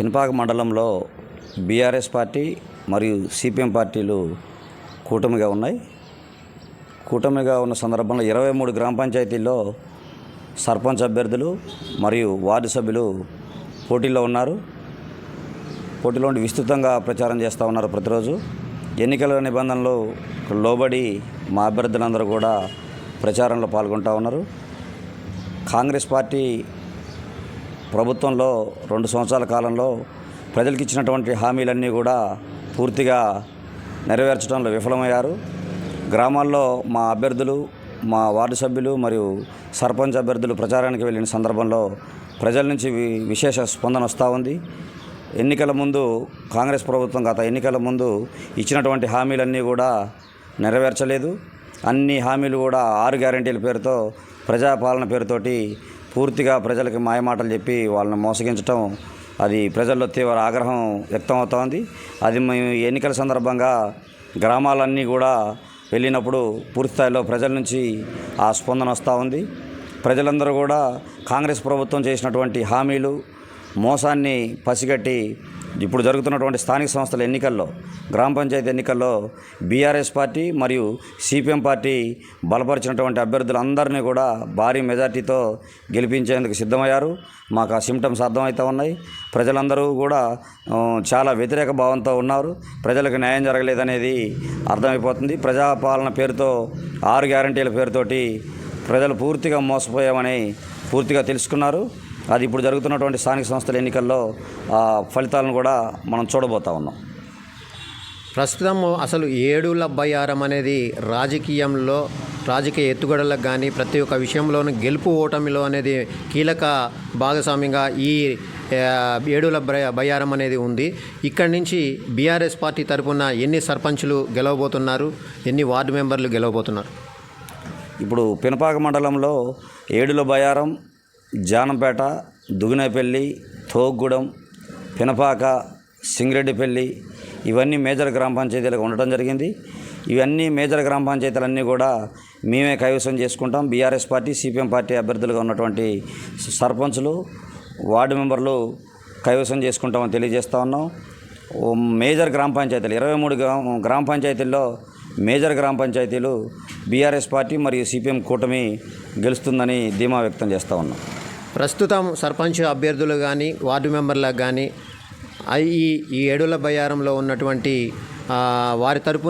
పినపాక మండలంలో BRS party మరియు CPM పార్టీలు కూటమిగా ఉన్నాయి. కూటమిగా ఉన్న సందర్భంలో ఇరవై మూడు గ్రామ పంచాయతీల్లో సర్పంచ్ అభ్యర్థులు మరియు వార్డు సభ్యులు పోటీలో ఉన్నారు. పోటీలో ఉండి విస్తృతంగా ప్రచారం చేస్తూ ఉన్నారు ప్రతిరోజు. ఎన్నికల నిబంధనలు లోబడి మా అభ్యర్థులందరూ కూడా ప్రచారంలో పాల్గొంటూ ఉన్నారు. కాంగ్రెస్ పార్టీ ప్రభుత్వంలో రెండు సంవత్సరాల కాలంలో ప్రజలకు ఇచ్చినటువంటి హామీలన్నీ కూడా పూర్తిగా నెరవేర్చడంలో విఫలమయ్యారు. గ్రామాల్లో మా అభ్యర్థులు మా వార్డు సభ్యులు మరియు సర్పంచ్ అభ్యర్థులు ప్రచారానికి వెళ్ళిన సందర్భంలో ప్రజల నుంచి వి- విశేష స్పందన వస్తూ ఉంది. ఎన్నికల ముందు కాంగ్రెస్ ప్రభుత్వం గత ఎన్నికల ముందు ఇచ్చినటువంటి హామీలన్నీ కూడా నెరవేర్చలేదు. అన్ని హామీలు కూడా ఆరు గ్యారంటీల పేరుతో ప్రజాపాలన పేరుతోటి పూర్తిగా ప్రజలకి మాయమాటలు చెప్పి వాళ్ళని మోసగించటం అది ప్రజల్లో తీవ్ర ఆగ్రహం వ్యక్తం అవుతోంది అది మేము ఎన్నికల సందర్భంగా గ్రామాలన్నీ కూడా వెళ్ళినప్పుడు పూర్తి స్థాయిలో ప్రజల నుంచి ఆ స్పందన వస్తూ ఉంది. ప్రజలందరూ కూడా కాంగ్రెస్ ప్రభుత్వం చేసినటువంటి హామీలు మోసాన్ని పసిగట్టి ఇప్పుడు జరుగుతున్నటువంటి స్థానిక సంస్థల ఎన్నికల్లో గ్రామ పంచాయతీ ఎన్నికల్లో బీఆర్ఎస్ పార్టీ మరియు సిపిఎం పార్టీ బలపరిచినటువంటి అభ్యర్థులందరినీ కూడా భారీ మెజార్టీతో గెలిపించేందుకు సిద్ధమయ్యారు. మాకు ఆ సిమ్టమ్స్ అర్థమవుతూ ఉన్నాయి. ప్రజలందరూ కూడా చాలా వ్యతిరేక భావంతో ఉన్నారు. ప్రజలకు న్యాయం జరగలేదనేది అర్థమైపోతుంది. ప్రజాపాలన పేరుతో ఆరు గ్యారంటీల పేరుతోటి ప్రజలు పూర్తిగా మోసపోయామని పూర్తిగా తెలుసుకున్నారు. అది ఇప్పుడు జరుగుతున్నటువంటి స్థానిక సంస్థల ఎన్నికల్లో ఆ ఫలితాలను కూడా మనం చూడబోతా ఉన్నాం. ప్రస్తుతం అసలు ఏడుల బయ్యారం అనేది రాజకీయంలో రాజకీయ ఎత్తుగడలకు కానీ ప్రతి ఒక్క విషయంలోనూ గెలుపు ఓటమిలో అనేది కీలక భాగస్వామ్యంగా ఈ ఏడుల బయ- బయ్యారం అనేది ఉంది. ఇక్కడి నుంచి బీఆర్ఎస్ పార్టీ తరపున ఎన్ని సర్పంచులు గెలవబోతున్నారు ఎన్ని వార్డు మెంబర్లు గెలవబోతున్నారు? ఇప్పుడు పినపాక మండలంలో ఏడుల బయారం జానంపేట దుగునేపల్లి తోగ్గూడెం పినపాక సింగిరెడ్డిపల్లి ఇవన్నీ మేజర్ గ్రామ పంచాయతీలకు ఉండటం జరిగింది. ఇవన్నీ మేజర్ గ్రామ పంచాయతీలన్నీ కూడా మేమే కైవసం చేసుకుంటాం. బీఆర్ఎస్ పార్టీ సిపిఎం పార్టీ అభ్యర్థులుగా ఉన్నటువంటి సర్పంచులు వార్డు మెంబర్లు కైవసం చేసుకుంటామని తెలియజేస్తా ఉన్నాం. మేజర్ గ్రామ పంచాయతీలు ఇరవై మూడు గ్రామ గ్రామ పంచాయతీల్లో మేజర్ గ్రామ పంచాయతీలు బీఆర్ఎస్ పార్టీ మరియు సిపిఎం కూటమి గెలుస్తుందని ధీమా వ్యక్తం చేస్తూ ఉన్నాం. ప్రస్తుతం సర్పంచ్ అభ్యర్థులు కానీ వార్డు మెంబర్లకు కానీ ఈ ఈ ఏడుల బయ్యారంలో ఉన్నటువంటి వారి తరపు